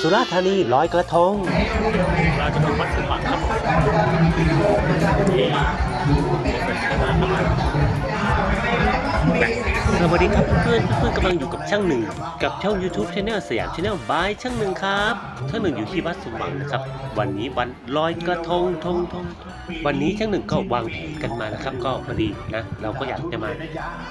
สุราษฎร์ธานีลอยกระทง เราจะเป็นวัดสุวรรณครับผมที่ สวัสดีครับเพื่อนเพื่อนกำลังอยู่กับช่างหนึ่ง กับช่อง YouTube Channel สยาม Channel by ช่างหนึ่งครับช่างหนึ่งอยู่ที่วัดสมหวังนะครับ วันนี้วันลอยกระทงทงทงวันนี้ช่างหนึ่งก็วางแผนกันมานะครับ ก็พอดีนะเราก็อยากจะมา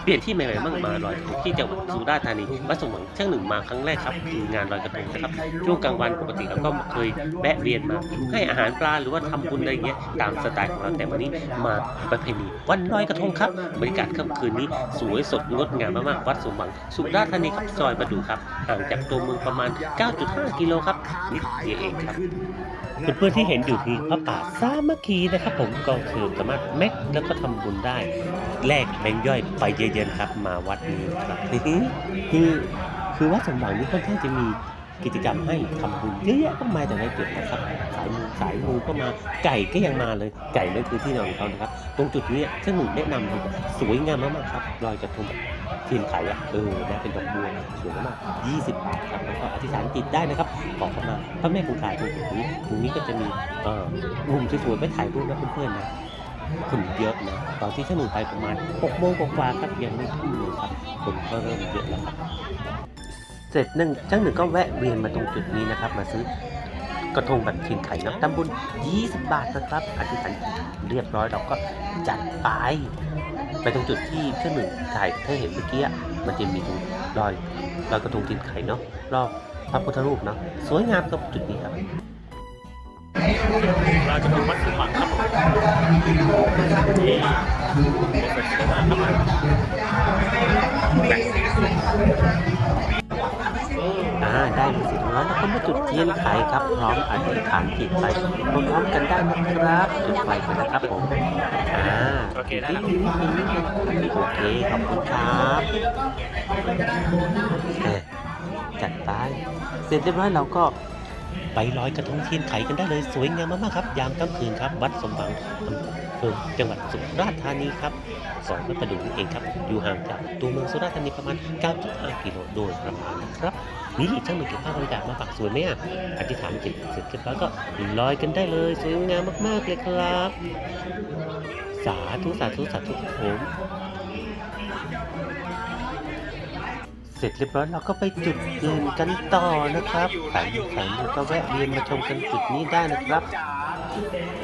เปลี่ยนที่ใหม่ๆบ้างมาลอยกระทงที่จังหวัดสุราษฎร์ธานีวัดสมหวังช่างหนึ่งมาครั้งแรกครับคืองานลอยกระทงนะครับช่วงกลางวันปกติเราก็เคยแวะเวียนมา ให้อาหารปลาหรือว่าทำบุญอะไรเงี้ยตามสไตล์ของเราแต่วันนี้มาประเพณีวันลอยกระทงครับบรรยากาศค่ำคืนนี้สวยสดงดงามมากๆวัดสมหวัง สุราษฎร์ธานีครับซอยประดูครับห่างจากตัวเมืองประมาณ 9.5 กิโลครับนิดเดียวเองครับเพื่อนๆที่เห็นอยู่คือพระป่าสามัคคีนะครับ ผมก็คือสามารถแม็กแล้วก็ทำบุญได้ แลกแบงย่อยไปเยอะๆครับ มาวัดนี้ครับคือคือวัดสมหวังนี่ค่อนข้างจะมีกิจกรรมให้ทำบุญเยอะแยะมากมายแต่ละจุดนะครับสายมูสายมูก็มาไก่ก็ยังมาเลยไก่นั่นคือที่นอนของเขานะครับ ตรงจุดนี้ช่างหนึ่งแนะนำเลยสวยงามมากๆครับลอยกระทง ทียนไขอะเออนะเป็นดอกบัวสวยมาก20 บาทครับแล้วก็อธิษฐานจิตได้นะครับ ขอเข้ามาพระแม่คงคาตรงนี้ตรงนี้ก็จะมีเอ่อมุมสวยๆไปถ่ายรูปนะเพื่อนๆนะคนเยอะนะตอนที่ช่างหนึ่งไปประมาณ6โมงกว่าครับยังไม่ทุ่มเลยครับคนก็เริ่มเยอะแล้วครับเสร็จหนึ่งช่างหนึ่งก็แวะเวียนมาตรงจุดนี้นะครับ มาซื้อกระทงแบบเทียนไข่นับตำบุญ20 บาทนะครับอธิษฐานเรียบร้อยเราก็จัดไป ไปตรงจุดที่ช่องหนึ่งถ่ายถ้าเห็นเมื่อกี้มันจะมีตรงรอยรอยกระทงทีนไข่เนาะรอบพระพุทธรูปเนาะสวยงามกับจุดนี้ครับเราจะเป็นวัดสุพรรณครับที่อ่า ได้มาสิแล้วแล้วก็มาจุดเทียนไขครับ พร้อมอธิษฐานจิตไปพร้อมกันได้นะครับ จุดไฟกันนะครับผมอ่าโอเคได้แล้วโอเคขอบคุณครับจัดไปเสร็จเรียบร้อยเราก็ ไปลอยกระทงเทียนไขกันได้เลยสวยงามมากๆครับ ยามค่ำคืนครับ วัดสมหวังอำเภอจังหวัดสุราษฎร์ธานีครับซอยวัดประดูนี่เองครับ อยู่ห่างจากตัวเมืองสุราษฎร์ธานีประมาณ 9.5 กิโลโดยประมาณนะครับ นี่ช่างหนึ่งเก็บภาพบรรยากาศมาฝากสวยไหมอะอธิษฐานจิตเสร็จเรียบร้อยก็ลอยกันได้เลย สวยงามมากๆเลยครับ สาธุสาธุสาธุครับผม เสร็จเรียบร้อยเราก็ไปจุดอื่นกันต่อนะครับสายมูสายก็แวะเวียนมาชมกันจุดนี้ได้นะครับ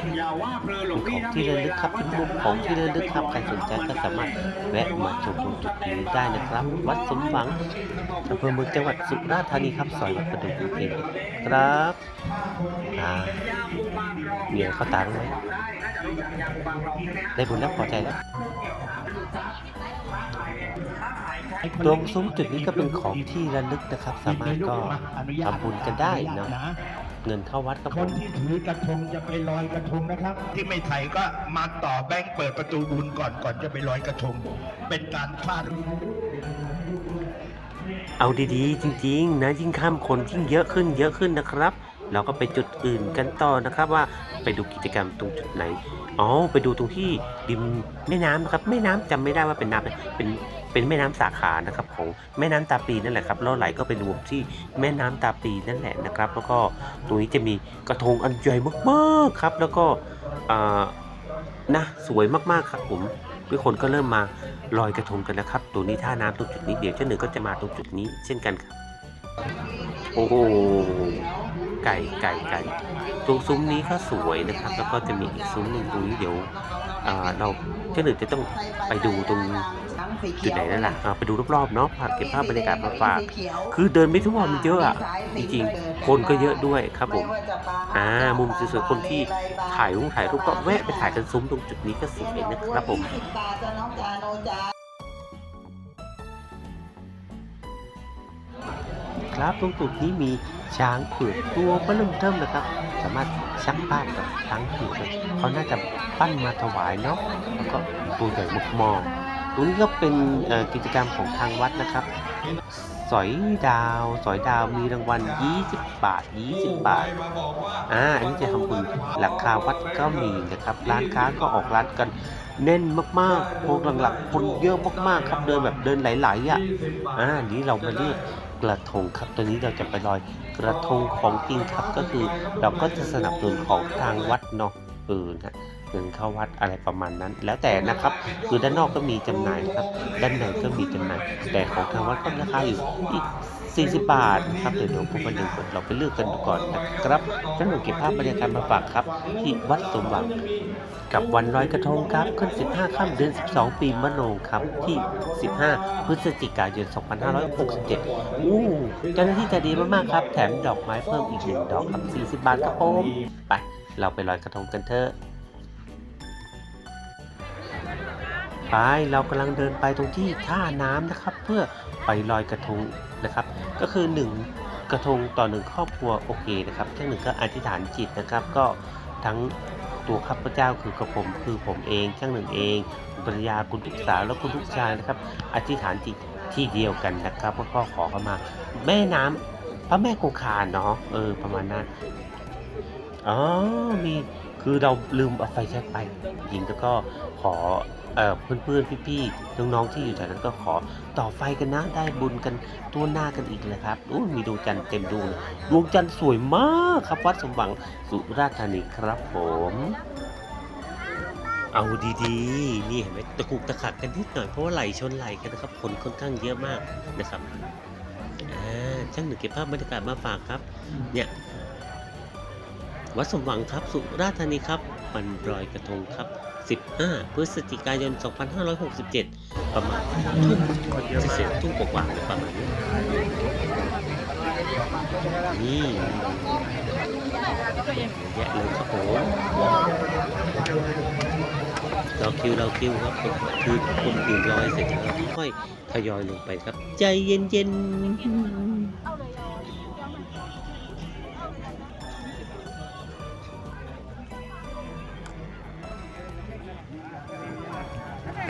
เป็นของที่ระลึกครับเป็นมุมของที่ระลึกครับใครสนใจก็สามารถแวะมาชมตรงจุดนี้ได้นะครับ วัดสมหวังอำเภอเมืองจังหวัดสุราษฎร์ธานีครับซอยวัดประดูกเองครับอ่าเมียเขาตาด้วยไหมได้บุญแล้วพอใจแล้ว ตรงซุ้มจุดนี้ก็เป็นของที่ระลึกนะครับ สามารถก็ทำบุญกันได้เนอะเงินเข้าวัดครับคผนมที่ถือกระทงจะไปลอยกระทงนะครับ ที่ไม่ไถก็มาต่อแบงค์เปิดประตูบุญก่อนก่อนจะไปลอยกระทง เป็นการพลาดเอาดีๆ จริง ๆ นะยิ่งข้ามคนยิ่งเยอะขึ้นเยอะขึ้นนะครับ เราก็ไปจุดอื่นกันต่อนะครับว่าไปดูกิจกรรมตรงจุดไหน อ๋อ ไปดูตรงที่ริมแม่น้ำนะครับ แม่น้ำจำไม่ได้ว่าเป็นน้ำเป็นเป็นแม่น้ำสาขานะครับของแม่น้ำตาปีนั่นแหละครับแล้วไหลก็เป็นรวมที่แม่น้ำตาปีนั่นแหละนะครับ แล้วก็ตรงนี้จะมีกระทงอันใหญ่มากๆครับ แล้วก็อ่านะสวยมากๆครับผมทุกคนก็เริ่มมาลอยกระทงกันนะครับ ตรงนี้ท่าน้ำตรงจุดนี้เดี๋ยวเจ้าหนึ่งก็จะมาตรงจุดนี้เช่นกันครับ โอ้โหไก่ไก่ไก่ตรงซุ้มนี้ก็สวยนะครับ แล้วก็จะมีอีกซุ้มหนึ่งตรงนี้เดี๋ยวเราเจ้าหนึ่งจะต้องไปดูตรงจุดไหนนั่นแหละอ่าไปดูรอบๆเนาะเก็บภาพบรรยากาศมาฝากคือเดินไม่ทั่วมันเยอะอะจริงๆคนก็เยอะด้วยครับผมอ่ามุมสวยๆคนที่ถ่ายรูปถ่ายรูปก็แวะไปถ่ายกันซุ้มตรงจุดนี้ก็สวยนะครับผม ครับ ตรงจุดนี้มีช้างเผือกตัวเบิ่มเทิมนะครับ สามารถชักภากับช้างเผือกเลยเขาน่าจะปั้นมาถวายเนาะแล้วก็ตัวใหญ่มกมองตรงนี้ก็เป็นกิจกรรมของทางวัดนะครับ สอยดาว สอยดาวมีรางวัล 20 บาท 20 บาท อ่า อันนี้จะทำบุญหลักคาวัดก็มีนะครับ ร้านค้าก็ออกร้านกันแน่นมากๆพวกหลังๆคนเยอะมากๆครับ เดินแบบเดินหลายๆอะ อ่า นี้เรามาเลือก กระทงครับตัวนี้เราจะไปลอยกระทงของจริงครับก็คือเราก็จะสนับสนุนของทางวัดเนาะเออนะเงินเข้าวัดอะไรประมาณนั้น แล้วแต่นะครับ คือด้านนอกก็มีจำหน่ายครับ ด้านในก็มีจำหน่าย แต่ของทางวัดก็ราคาอยู่ที่ 40 บาทนะครับเดี๋ยวเราพบกันหนึ่งคนเราไปเลือกกันดูก่อนนะครับท่านหนึ่งเก็บภาพบรรยากาศมาฝากครับ ที่วัดสมหวังกับวันลอยกระทงครับขึ้น 15 ค่ำเดือน 12 ปีมะโรงครับที่ 15 พฤศจิกายน 2567 อู้เจ้าหน้าที่ใจดีมากๆครับ แถมดอกไม้เพิ่มอีกหนึ่งดอกครับ40 บาทครับผมไปเราไปลอยกระทงกันเถอะ ไปเรากำลังเดินไปตรงที่ท่าน้ำนะครับ เพื่อไปลอยกระทงนะครับ ก็คือ 1 กระทงต่อหนึ่งครอบครัวโอเคนะครับช่างหนึ่งก็อธิษฐานจิตนะครับ ก็ทั้งตัวข้าพเจ้าคือกระผมคือผมเองช่างหนึ่งเองคุณภรรยาคุณลูกสาวและคุณลูกชายนะครับอธิษฐานจิตที่เดียวกันนะครับก็ขอเข้ามา แม่น้ำพระแม่คงคาเนาะเออประมาณนั้นอ๋อมีคือเราลืมเอาไฟแช็กไปหญิงแล้วก็ขอ เอ่อเพื่อนๆพี่ๆน้องๆที่อยู่แถวนั้นก็ขอต่อไฟกันนะได้บุญกันตัวหน้ากันอีกเลยครับอู้มีดวงจันทร์เต็มดวงดวงจันทร์สวยมากครับวัดสมหวังสุราษฎร์ธานีครับผมเอาดีๆ นี่เห็นไหมตะกุกตะกักกันนิดหน่อยเพราะว่าไหลชนไหลกันนะครับคนค่อนข้างเยอะมากนะครับช่างหนึ่งเก็บภาพบรรยากาศมาฝากครับ เนี่ย วัดสมหวังครับ สุราษฎร์ธานีครับวันรอยกระทงครับ 15 พฤศจิกายน 2567 ประมาณทุ่มเสร็จทุ่มกว่าๆเลยประมาณนี้นี่เยอะแยะเลยครับผมเราคิวเราคิวครับคือคนอื่นลอยเสร็จแล้วค่อยทยอยลงไปครับ ใจเย็นเย็นๆ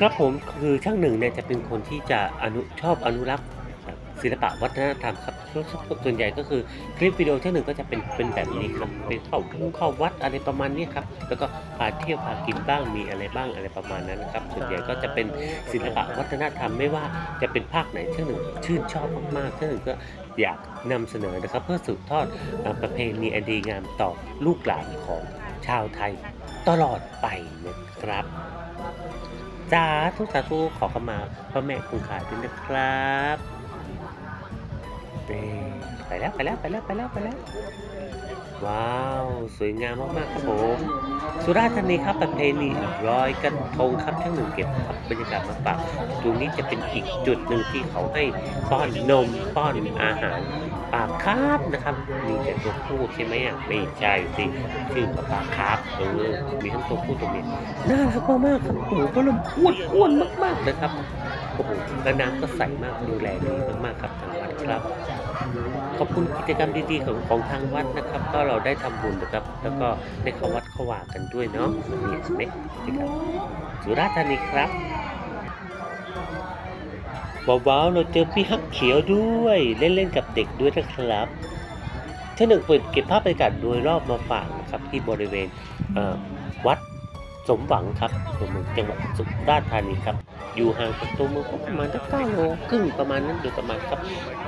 ครับผมคือช่างหนึ่งเนี่ยจะเป็นคนที่จะอนุชอบอนุรักษ์ศิลปะวัฒนธรรมครับส่วนใหญ่ก็คือคลิปวิดีโอช่างหนึ่งก็จะเป็นเป็นแบบนี้ครับเป็นเข้าเข้าวัดอะไรประมาณนี้ครับแล้วก็พาเที่ยวพากินบ้างมีอะไรบ้างอะไรประมาณนั้นนะครับ ส่วนใหญ่ก็จะเป็นศิลปะวัฒนธรรมไม่ว่าจะเป็นภาคไหนช่างหนึ่งชื่นชอบมากๆช่างหนึ่งก็อยากนำเสนอนะครับ เพื่อสืบทอดประเพณีอันดีงามต่อลูกหลานของชาวไทยตลอดไปนะครับ จ้าทุกสาธุขอขมาพระแม่คงคาด้วยนะครับไปแล้วไปแล้วไปแล้วไปแล้วไปแล้ว ว้าว สวยงามมากๆครับผมสุราษฎร์ธานีครับประเพณีลอยกระทงครับช่างหนึ่งเก็บครับบรรยากาศมาฝากตรงนี้จะเป็นอีกจุดหนึ่งที่เขาให้ป้อนนมป้อนอาหาร ปลาคาร์ฟนะครับ มีแต่ตัวผู้ใช่ไหมอะไม่ใช่สิชื่อปลาคาร์ฟเออมีทั้งตัวผู้ตัวเมียน่ารักมากๆครับโอ้โหก็ลมอ้วนอ้วนๆมากๆเลยครับโอ้โหแล้วน้ำก็ใสมากดูแลดีมากๆครับทางวัดครับ ขอบคุณกิจกรรมดีๆของของทางวัดนะครับ ก็เราได้ทำบุญนะครับ แล้วก็ได้เข้าวัดเข้าวากันด้วยเนาะนี่เห็นไหมกิจกรรมสุราษฎร์ธานีครับ ว้าวๆเราเจอพี่ฮักเขียวด้วย เล่นๆกับเด็กด้วยนะครับท่านหนึ่งเปิดเก็บภาพบรรยากาศโดยรอบมาฝากนะครับที่บริเวณเวัดสมหวังครับตัวเมืองจังหวัดสุราษฎร์ธานีครับ อยู่ห่างจากตัวเมืองประมาณสักเก้าโลครึ่งประมาณนั้นโดยประมาณครับ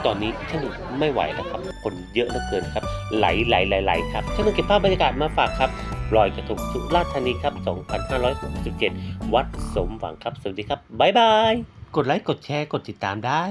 ตอนนี้ช่างหนึ่งไม่ไหวแล้วครับ คนเยอะเหลือเกินครับ ไหลไหลไหลไหลครับช่างหนึ่งเก็บภาพบรรยากาศมาฝากครับลอยกระทงสุราษฎร์ธานีครับ 2567 วัดสมหวังครับ สวัสดีครับ บ๊ายบาย กดไลค์ กดแชร์ กดติดตามได้